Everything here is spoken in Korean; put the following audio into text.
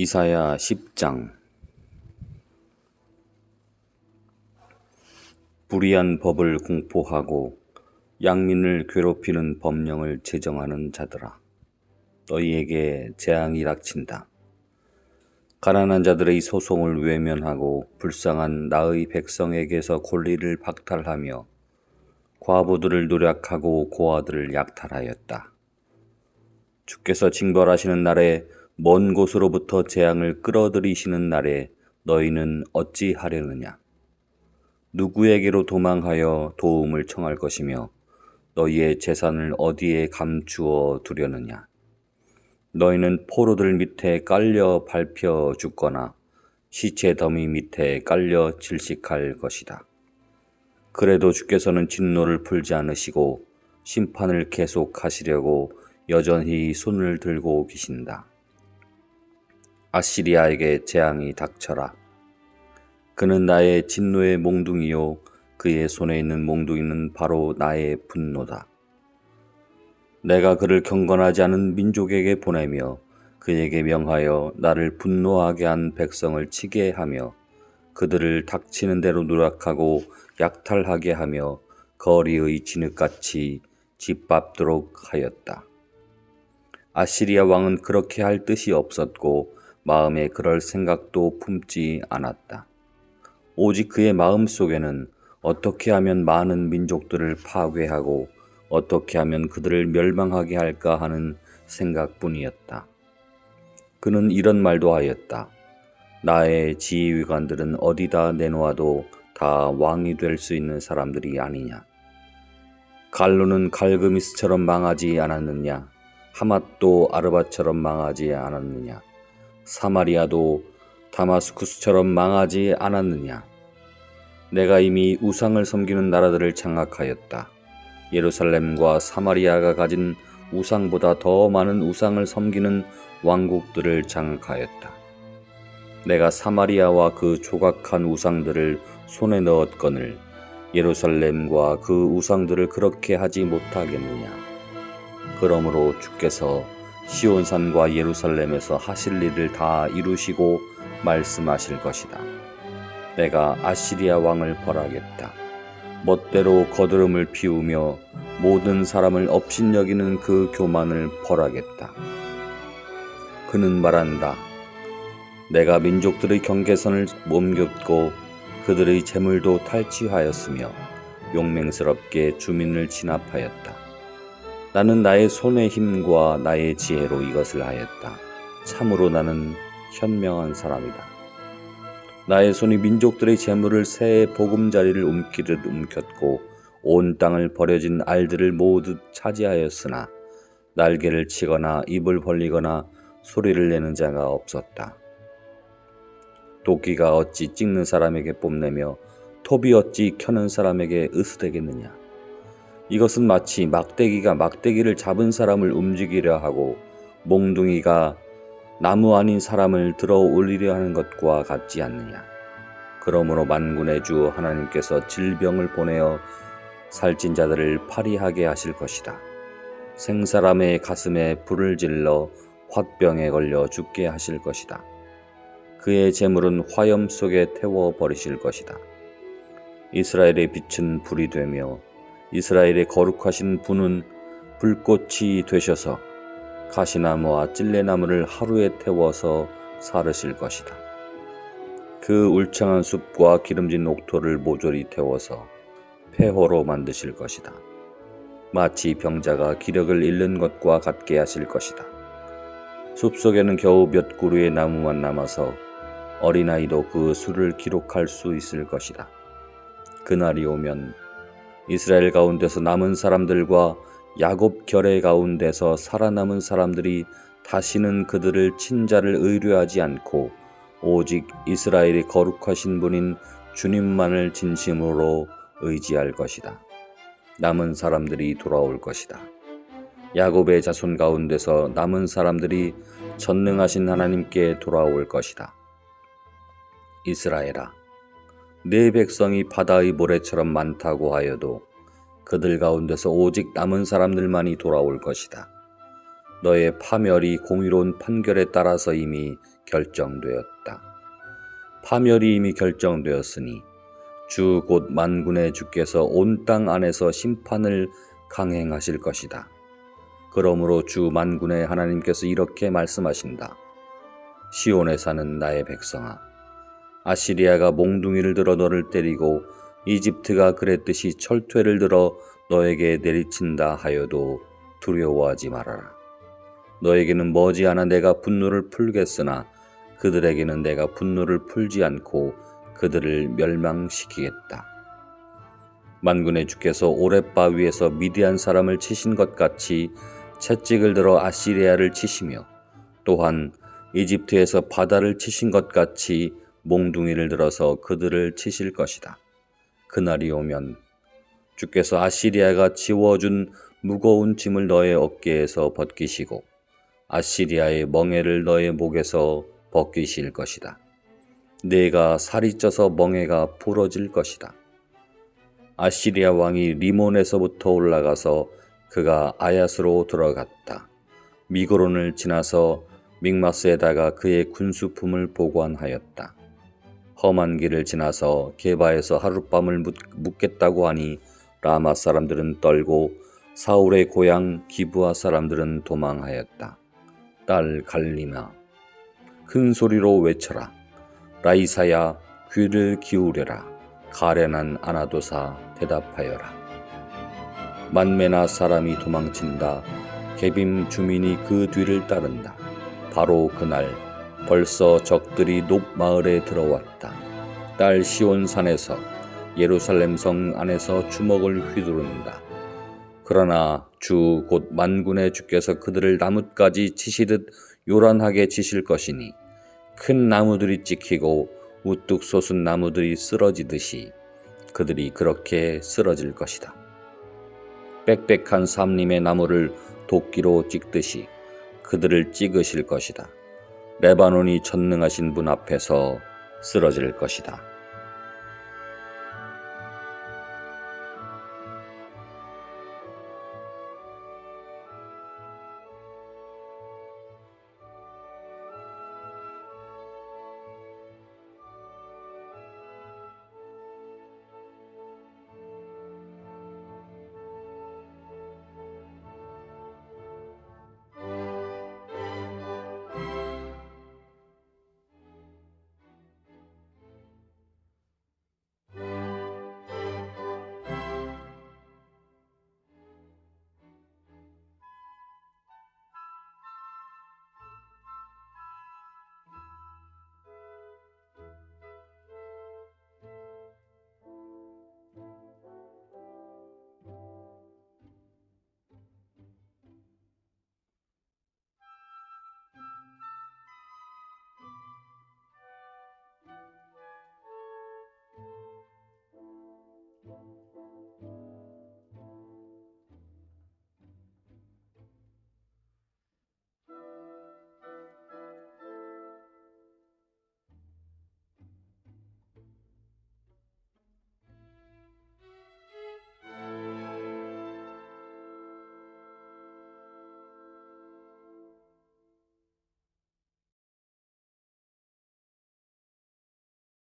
이사야 10장 불의한 법을 공포하고 양민을 괴롭히는 법령을 제정하는 자들아 너희에게 재앙이 닥친다. 가난한 자들의 소송을 외면하고 불쌍한 나의 백성에게서 권리를 박탈하며 과부들을 노력하고 고아들을 약탈하였다. 주께서 징벌하시는 날에 먼 곳으로부터 재앙을 끌어들이시는 날에 너희는 어찌 하려느냐? 누구에게로 도망하여 도움을 청할 것이며 너희의 재산을 어디에 감추어 두려느냐? 너희는 포로들 밑에 깔려 밟혀 죽거나 시체 더미 밑에 깔려 질식할 것이다. 그래도 주께서는 진노를 풀지 않으시고 심판을 계속하시려고 여전히 손을 들고 계신다. 아시리아에게 재앙이 닥쳐라. 그는 나의 진노의 몽둥이요 그의 손에 있는 몽둥이는 바로 나의 분노다. 내가 그를 경건하지 않은 민족에게 보내며 그에게 명하여 나를 분노하게 한 백성을 치게 하며 그들을 닥치는 대로 누락하고 약탈하게 하며 거리의 진흙같이 짓밟도록 하였다. 아시리아 왕은 그렇게 할 뜻이 없었고 마음에 그럴 생각도 품지 않았다. 오직 그의 마음 속에는 어떻게 하면 많은 민족들을 파괴하고 어떻게 하면 그들을 멸망하게 할까 하는 생각뿐이었다. 그는 이런 말도 하였다. 나의 지휘관들은 어디다 내놓아도 다 왕이 될 수 있는 사람들이 아니냐. 갈로는 갈그미스처럼 망하지 않았느냐. 하맛도 아르바처럼 망하지 않았느냐. 사마리아도 다마스쿠스처럼 망하지 않았느냐? 내가 이미 우상을 섬기는 나라들을 장악하였다. 예루살렘과 사마리아가 가진 우상보다 더 많은 우상을 섬기는 왕국들을 장악하였다. 내가 사마리아와 그 조각한 우상들을 손에 넣었거늘 예루살렘과 그 우상들을 그렇게 하지 못하겠느냐. 그러므로 주께서 시온산과 예루살렘에서 하실 일을 다 이루시고 말씀하실 것이다. 내가 아시리아 왕을 벌하겠다. 멋대로 거드름을 피우며 모든 사람을 업신여기는 그 교만을 벌하겠다. 그는 말한다. 내가 민족들의 경계선을 몸겼고 그들의 재물도 탈취하였으며 용맹스럽게 주민을 진압하였다. 나는 나의 손의 힘과 나의 지혜로 이것을 하였다. 참으로 나는 현명한 사람이다. 나의 손이 민족들의 재물을 새의 보금자리를 움키듯 움켰고 온 땅을 버려진 알들을 모두 차지하였으나 날개를 치거나 입을 벌리거나 소리를 내는 자가 없었다. 도끼가 어찌 찍는 사람에게 뽐내며 톱이 어찌 켜는 사람에게 으스대겠느냐. 이것은 마치 막대기가 막대기를 잡은 사람을 움직이려 하고 몽둥이가 나무 아닌 사람을 들어 올리려 하는 것과 같지 않느냐. 그러므로 만군의 주 하나님께서 질병을 보내어 살찐 자들을 파리하게 하실 것이다. 생사람의 가슴에 불을 질러 화병에 걸려 죽게 하실 것이다. 그의 재물은 화염 속에 태워 버리실 것이다. 이스라엘의 빛은 불이 되며 이스라엘의 거룩하신 분은 불꽃이 되셔서 가시나무와 찔레나무를 하루에 태워서 사르실 것이다. 그 울창한 숲과 기름진 옥토를 모조리 태워서 폐허로 만드실 것이다. 마치 병자가 기력을 잃는 것과 같게 하실 것이다. 숲속에는 겨우 몇 그루의 나무만 남아서 어린아이도 그 수를 기록할 수 있을 것이다. 그날이 오면 이스라엘 가운데서 남은 사람들과 야곱 결의 가운데서 살아남은 사람들이 다시는 그들을 친자를 의뢰하지 않고 오직 이스라엘이 거룩하신 분인 주님만을 진심으로 의지할 것이다. 남은 사람들이 돌아올 것이다. 야곱의 자손 가운데서 남은 사람들이 전능하신 하나님께 돌아올 것이다. 이스라엘아, 내 백성이 바다의 모래처럼 많다고 하여도 그들 가운데서 오직 남은 사람들만이 돌아올 것이다. 너의 파멸이 공의로운 판결에 따라서 이미 결정되었다. 파멸이 이미 결정되었으니 주 곧 만군의 주께서 온 땅 안에서 심판을 강행하실 것이다. 그러므로 주 만군의 하나님께서 이렇게 말씀하신다. 시온에 사는 나의 백성아, 아시리아가 몽둥이를 들어 너를 때리고 이집트가 그랬듯이 철퇴를 들어 너에게 내리친다 하여도 두려워하지 말아라. 너에게는 머지않아 내가 분노를 풀겠으나 그들에게는 내가 분노를 풀지 않고 그들을 멸망시키겠다. 만군의 주께서 오랫바 위에서 미디안 사람을 치신 것 같이 채찍을 들어 아시리아를 치시며 또한 이집트에서 바다를 치신 것 같이 몽둥이를 들어서 그들을 치실 것이다. 그날이 오면 주께서 아시리아가 지워준 무거운 짐을 너의 어깨에서 벗기시고 아시리아의 멍에를 너의 목에서 벗기실 것이다. 내가 살이 쪄서 멍에가 부러질 것이다. 아시리아 왕이 리몬에서부터 올라가서 그가 아야스로 들어갔다. 미고론을 지나서 믹마스에다가 그의 군수품을 보관하였다. 험한 길을 지나서 게바에서 하룻밤을 묵- 묵겠다고 하니 라마 사람들은 떨고 사울의 고향 기부아 사람들은 도망하였다. 딸 갈리나 큰 소리로 외쳐라. 라이사야 귀를 기울여라. 가련한 아나도사 대답하여라. 만메나 사람이 도망친다. 개빔 주민이 그 뒤를 따른다. 바로 그날 벌써 적들이 높마을에 들어왔다. 딸 시온산에서 예루살렘 성 안에서 주먹을 휘두른다. 그러나 주 곧 만군의 주께서 그들을 나뭇가지 치시듯 요란하게 치실 것이니 큰 나무들이 찍히고 우뚝 솟은 나무들이 쓰러지듯이 그들이 그렇게 쓰러질 것이다. 빽빽한 삼림의 나무를 도끼로 찍듯이 그들을 찍으실 것이다. 레바논이 전능하신 분 앞에서 쓰러질 것이다.